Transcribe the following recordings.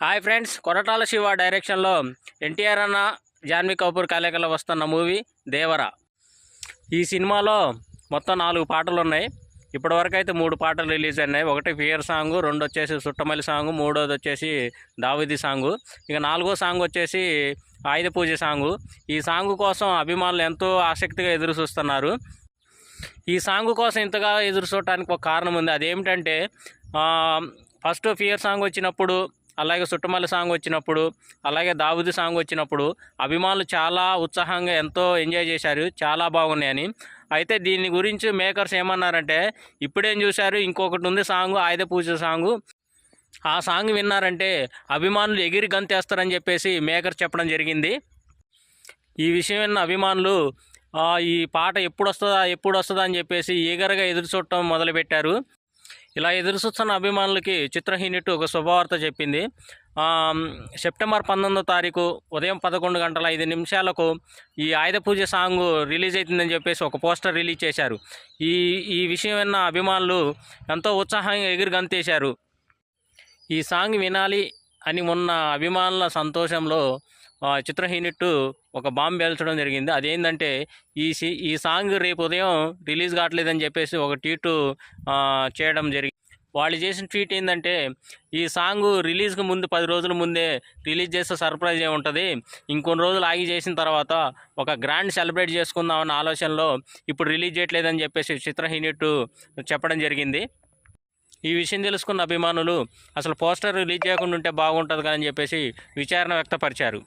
Hi friends Koratala Shiva డైరెక్షన్లో ఎన్టీఆర్ అన్న జాన్వీ కపూర్ కలయికలో వస్తున్న మూవీ దేవరా. ఈ సినిమాలో మొత్తం నాలుగు పాటలు ఉన్నాయి. ఇప్పటివరకు అయితే మూడు పాటలు రిలీజ్ అయినాయి. ఒకటి ఫియర్ సాంగ్ రెండు వచ్చేసి సుట్టమల్లి సాంగ్ మూడోది వచ్చేసి దావిది సాంగ్. ఇక నాలుగో సాంగ్ వచ్చేసి ఆయుధ పూజ సాంగ్. ఈ సాంగ్ కోసం అభిమానులు ఎంతో ఆసక్తిగా ఎదురు చూస్తున్నారు. ఈ సాంగ్ కోసం ఇంతగా ఎదురు చూడటానికి ఒక కారణం ఉంది. అదేమిటంటే ఫస్ట్ ఫియర్ సాంగ్ వచ్చినప్పుడు అలాగే సుట్టమల్లి సాంగ్ వచ్చినప్పుడు అలాగే దావుది సాంగ్ వచ్చినప్పుడు అభిమానులు చాలా ఉత్సాహంగా ఎంతో ఎంజాయ్ చేశారు. చాలా బాగున్నాయని. అయితే దీని గురించి మేకర్స్ ఏమన్నారంటే ఇప్పుడేం చూశారు? ఇంకొకటి ఉంది సాంగ్ ఆయుధ పూజ సాంగ్. ఆ సాంగ్ విన్నారంటే అభిమానులు ఎగిరి గంతేస్తారని చెప్పేసి మేకర్ చెప్పడం జరిగింది. ఈ విషయం విన్న అభిమానులు ఈ పాట ఎప్పుడు వస్తుందా ఎప్పుడు వస్తుందా అని చెప్పేసి ఈగరగా ఎదురు చూడటం మొదలుపెట్టారు. ఇలా ఎదురు చూస్తున్న అభిమానులకి చిత్రహీనిట్ ఒక శుభవార్త చెప్పింది. సెప్టెంబర్ పంతొమ్మిదో తారీఖు ఉదయం పదకొండు గంటల ఐదు నిమిషాలకు ఈ ఆయుధ పూజ సాంగ్ రిలీజ్ అవుతుందని చెప్పేసి ఒక పోస్టర్ రిలీజ్ చేశారు. ఈ ఈ విషయం విన్న అభిమానులు ఎంతో ఉత్సాహంగా ఎగిరి గంతేశారు. ఈ సాంగ్ వినాలి అని ఉన్న అభిమానుల సంతోషంలో చిత్రహీనిట్టు ఒక బాంబు పేల్చడం జరిగింది. అదేంటంటే ఈ సి ఈ సాంగ్ రేపు ఉదయం రిలీజ్ కావట్లేదని చెప్పేసి ఒక ట్వీట్ చేయడం జరిగింది వాళ్ళు చేసిన ట్వీట్ ఏంటంటే ఈ సాంగ్ రిలీజ్కి ముందు పది రోజుల ముందే రిలీజ్ చేస్తే సర్ప్రైజ్ ఏముంటుంది ఇంకొన్ని రోజులు ఆగి చేసిన తర్వాత ఒక గ్రాండ్ సెలబ్రేట్ చేసుకుందామన్న ఆలోచనలో ఇప్పుడు రిలీజ్ చేయట్లేదని చెప్పేసి చిత్రహీనిట్టు చెప్పడం జరిగింది. ఈ విషయం తెలుసుకున్న అభిమానులు అసలు పోస్టర్ రిలీజ్ చేయకుండా ఉంటే బాగుంటుంది కానీ అని చెప్పేసి విచారణ వ్యక్తపరిచారు.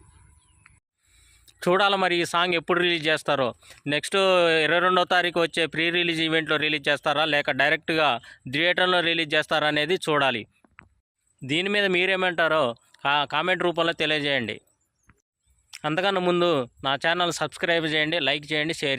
చూడాలి మరి ఈ సాంగ్ ఎప్పుడు రిలీజ్ చేస్తారో. నెక్స్ట్ ఇరవై రెండో తారీఖు వచ్చే ప్రీ రిలీజ్ ఈవెంట్లో రిలీజ్ చేస్తారా? లేక డైరెక్ట్గా థియేటర్లో రిలీజ్ చేస్తారా అనేది చూడాలి. దీని మీద మీరేమంటారో కామెంట్ రూపంలో తెలియజేయండి. అంతకన్నా ముందు నా ఛానల్ సబ్స్క్రైబ్ చేయండి లైక్ చేయండి షేర్